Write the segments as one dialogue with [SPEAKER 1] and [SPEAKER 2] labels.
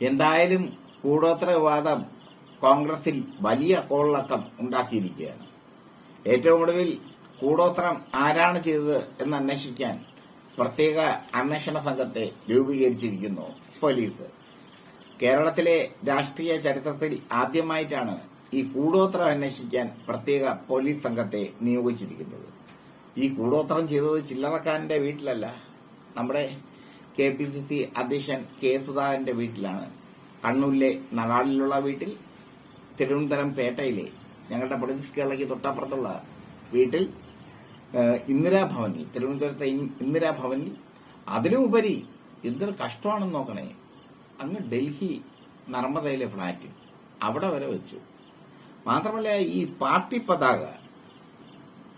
[SPEAKER 1] എന്തായാലും കൂടോത്ര വിവാദം കോൺഗ്രസിൽ വലിയ കോളിളക്കം ഉണ്ടാക്കിയിരിക്കുകയാണ്. ഏറ്റവും ഒടുവിൽ കൂടോത്രം ആരാണ് ചെയ്തത് എന്ന് അന്വേഷിക്കാൻ പ്രത്യേക അന്വേഷണ സംഘത്തെ രൂപീകരിച്ചിരിക്കുന്നു പോലീസ്. കേരളത്തിലെ രാഷ്ട്രീയ ചരിത്രത്തിൽ ആദ്യമായിട്ടാണ് ഈ കൂടോത്രം അന്വേഷിക്കാൻ പ്രത്യേക പോലീസ് സംഘത്തെ നിയോഗിച്ചിരിക്കുന്നത്. ഈ കൂടോത്രം ചെയ്തത് ചില്ലറക്കാരന്റെ വീട്ടിലല്ല നമ്മുടെ കെ പി സി സി അധ്യക്ഷൻ കെ സുധാകരന്റെ വീട്ടിലാണ്. കണ്ണൂരിലെ നടാളിലുള്ള വീട്ടിൽ തിരുവനന്തപുരം പേട്ടയിലെ ഞങ്ങളുടെ പൊളിറ്റിക്സ് കേരളയ്ക്ക് തൊട്ടപ്പുറത്തുള്ള വീട്ടിൽ ഇന്ദിരാഭവനിൽ തിരുവനന്തപുരത്തെ ഇന്ദിരാഭവനിൽ അതിലുപരി എന്തൊരു കഷ്ടമാണെന്ന് നോക്കണേ. അങ്ങ് ഡൽഹി നർമ്മദയിലെ ഫ്ളാറ്റ് അവിടെ വരെ വെച്ചു. മാത്രമല്ല ഈ പാർട്ടി പതാക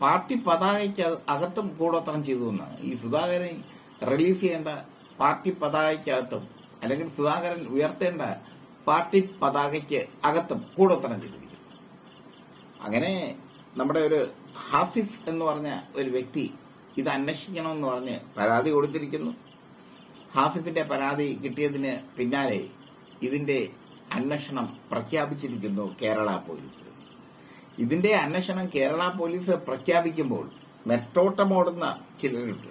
[SPEAKER 1] പാർട്ടി പതാകയ്ക്ക് അകത്തും കൂടോത്രം ചെയ്തു എന്നാണ്. ഈ സുധാകരൻ റിലീസ് ചെയ്യേണ്ട പാർട്ടി പതാകയ്ക്കകത്തും അല്ലെങ്കിൽ സുധാകരൻ ഉയർത്തേണ്ട പാർട്ടി പതാകയ്ക്ക് അകത്തും കൂടോത്തരം ചെയ്തിരിക്കും അങ്ങനെ നമ്മുടെ ഒരു ഹാഫിഫ് എന്ന് പറഞ്ഞ ഒരു വ്യക്തി ഇത് അന്വേഷിക്കണമെന്ന് പറഞ്ഞ് പരാതി കൊടുത്തിരിക്കുന്നു. ഹാഫിഫിന്റെ പരാതി കിട്ടിയതിന് പിന്നാലെ ഇതിന്റെ അന്വേഷണം പ്രഖ്യാപിച്ചിരിക്കുന്നു കേരള പോലീസ്. ഇതിന്റെ അന്വേഷണം കേരള പോലീസ് പ്രഖ്യാപിക്കുമ്പോൾ നെട്ടോട്ടമോടുന്ന ചിലരുണ്ട്.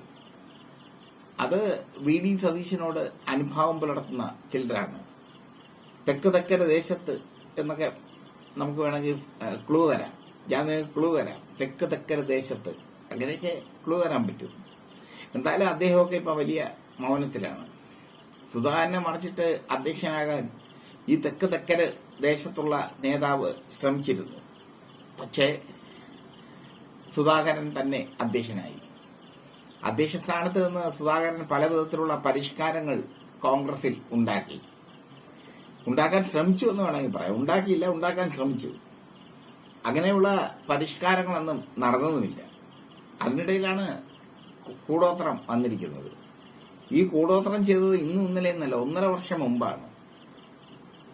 [SPEAKER 1] അത് വി ഡി സതീശനോട് അനുഭാവം പുലർത്തുന്ന ചിലരാണ്. തെക്ക് തെക്കര ദേശത്ത് എന്നൊക്കെ നമുക്ക് വേണമെങ്കിൽ ക്ലൂ തരാം. ഞാൻ ക്ലൂ തരാം. തെക്ക് തെക്കര ദേശത്ത്. അങ്ങനെയൊക്കെ ക്ലൂ തരാൻ പറ്റും. എന്തായാലും അദ്ദേഹമൊക്കെ ഇപ്പൊ വലിയ മൗനത്തിലാണ്. സുധാകരനെ മറിച്ചിട്ട് അധ്യക്ഷനാകാൻ ഈ തെക്ക് തെക്കര ദേശത്തുള്ള നേതാവ് ശ്രമിച്ചിരുന്നു. പക്ഷേ സുധാകരൻ തന്നെ അധ്യക്ഷനായി. അധ്യക്ഷ സ്ഥാനത്ത് നിന്ന് സുധാകരൻ പല വിധത്തിലുള്ള പരിഷ്കാരങ്ങൾ കോൺഗ്രസിൽ ഉണ്ടാക്കി. ഉണ്ടാക്കാൻ ശ്രമിച്ചു എന്ന് വേണമെങ്കിൽ പറയാം. ഉണ്ടാക്കിയില്ല ഉണ്ടാക്കാൻ ശ്രമിച്ചു. അങ്ങനെയുള്ള പരിഷ്കാരങ്ങളൊന്നും നടന്നതുമില്ല. അതിനിടയിലാണ് കൂടോത്രം വന്നിരിക്കുന്നത്. ഈ കൂടോത്രം ചെയ്തത് ഇന്നും ഇന്നലെ എന്നല്ല ഒന്നര വർഷം മുമ്പാണ്.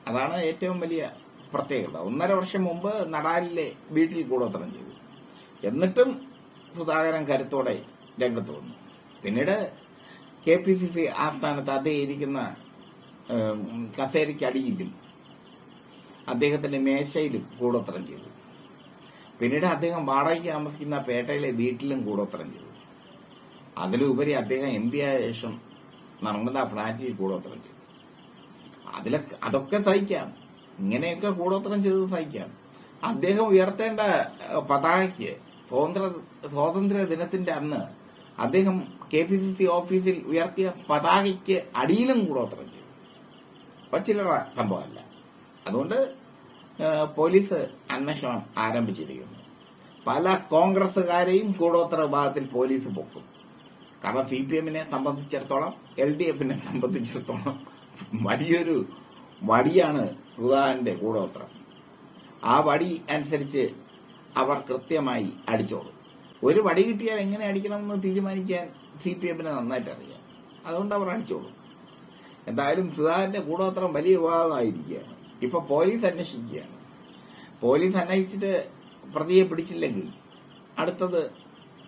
[SPEAKER 1] അതാണ് ഏറ്റവും വലിയ പ്രത്യേകത. ഒന്നര വർഷം മുമ്പ് നടാലിലെ വീട്ടിൽ കൂടോത്രം ചെയ്തു. എന്നിട്ടും സുധാകരൻ കരുത്തോടെ രംഗത്ത് വന്നു പിന്നീട് കെ പി സി സി ആസ്ഥാനത്ത് അദ്ദേഹം ഇരിക്കുന്ന കസേരയ്ക്കടിയിലും അദ്ദേഹത്തിന്റെ മേശയിലും കൂടോത്രം ചെയ്തു. പിന്നീട് അദ്ദേഹം വാടകയ്ക്ക് താമസിക്കുന്ന പേട്ടയിലെ വീട്ടിലും കൂടോത്രം ചെയ്തു. അതിലുപരി അദ്ദേഹം എം പി ആയ ശേഷം നർമ്മദ ഫ്ളാറ്റിൽ കൂടോത്രം ചെയ്തു. അതിലൊക്കെ അതൊക്കെ സഹിക്കാം. ഇങ്ങനെയൊക്കെ കൂടോത്രം ചെയ്ത് സഹിക്കാം. അദ്ദേഹം ഉയർത്തേണ്ട പതാകയ്ക്ക് സ്വാതന്ത്ര്യ സ്വാതന്ത്ര്യ ദിനത്തിന്റെ അന്ന് അദ്ദേഹം കെ പി സി സി ഓഫീസിൽ ഉയർത്തിയ പതാകയ്ക്ക് അടിയിലും കൂടോത്രം ചെയ്തു. അപ്പൊ ചില്ലറ സംഭവമല്ല. അതുകൊണ്ട് പോലീസ് അന്വേഷണം ആരംഭിച്ചിരിക്കുന്നു. പല കോൺഗ്രസുകാരെയും കൂടോത്ര വിഭാഗത്തിൽ പോലീസ് പൊക്കും. കാരണം സി പി എമ്മിനെ സംബന്ധിച്ചിടത്തോളം എൽ ഡി എഫിനെ സംബന്ധിച്ചിടത്തോളം വലിയൊരു വടിയാണ് സുധാകരന്റെ കൂടോത്രം. ആ വടി അനുസരിച്ച് അവർ കൃത്യമായി അടിച്ചോളും. ഒരു വടി കിട്ടിയാൽ എങ്ങനെ അടിക്കണമെന്ന് തീരുമാനിക്കാൻ സി പി എമ്മിനെ നന്നായിട്ട് അറിയാം. അതുകൊണ്ട് അവർ അടിച്ചോളും. എന്തായാലും സുധാകരന്റെ കൂടോത്രം വലിയ വിവാദമായിരിക്കുകയാണ്. ഇപ്പൊ പോലീസ് അന്വേഷിക്കുകയാണ്. പോലീസ് അന്വേഷിച്ചിട്ട് പ്രതിയെ പിടിച്ചില്ലെങ്കിൽ അടുത്തത്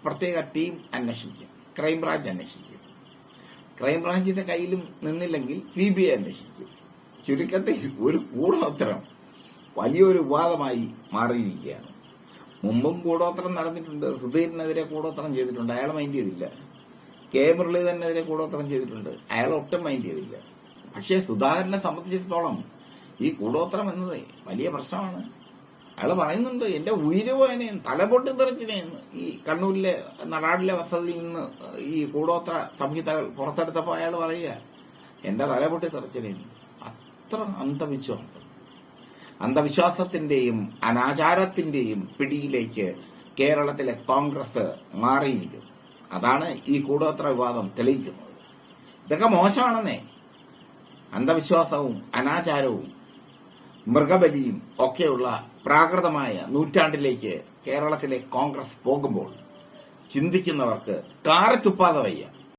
[SPEAKER 1] പ്രത്യേക ടീം അന്വേഷിക്കും. ക്രൈംബ്രാഞ്ച് അന്വേഷിക്കും. ക്രൈംബ്രാഞ്ചിന്റെ കയ്യിലും നിന്നില്ലെങ്കിൽ സി ബി ഐ അന്വേഷിക്കും. ചുരുക്കത്തിൽ ഒരു കൂടോത്രം വലിയൊരു വിവാദമായി മാറിയിരിക്കുകയാണ്. മുമ്പും കൂടോത്രം നടന്നിട്ടുണ്ട് സുധീരനെതിരെ കൂടോത്രം ചെയ്തിട്ടുണ്ട്. അയാൾ മൈൻഡ് ചെയ്തില്ല. കെ മുരളീധരനെതിരെ കൂടോത്രം ചെയ്തിട്ടുണ്ട്. അയാൾ ഒട്ടും മൈൻഡ് ചെയ്തില്ല. പക്ഷേ സുധാകരനെ സംബന്ധിച്ചിടത്തോളം ഈ കൂടോത്രം എന്നത് വലിയ പ്രശ്നമാണ്. അയാൾ പറയുന്നുണ്ട് എന്റെ ഉയിര് പോയനെയും തലപൊട്ടി തെറിച്ചിനെയും ഈ കണ്ണൂരിലെ നടാടിലെ വസതിയിൽ നിന്ന് ഈ കൂടോത്ര സംഹിതകൾ പുറത്തെടുത്തപ്പോ അയാൾ പറയുക എന്റെ തലപൊട്ടി തെറിച്ചിനെയും. അത്ര അന്ധവിശ്വാസം. അന്ധവിശ്വാസത്തിന്റെയും അനാചാരത്തിന്റെയും പിടിയിലേക്ക് കേരളത്തിലെ കോൺഗ്രസ് മാറിയിരിക്കുന്നു. അതാണ് ഈ കൂടോത്ര വിവാദം തെളിയിക്കുന്നത്. ഇതൊക്കെ മോശമാണെന്നേ. അന്ധവിശ്വാസവും അനാചാരവും മൃഗബലിയും ഒക്കെയുള്ള പ്രാകൃതമായ നൂറ്റാണ്ടിലേക്ക് കേരളത്തിലെ കോൺഗ്രസ് പോകുമ്പോൾ ചിന്തിക്കുന്നവർക്ക് കാറി തുപ്പാതെ വയ്യ.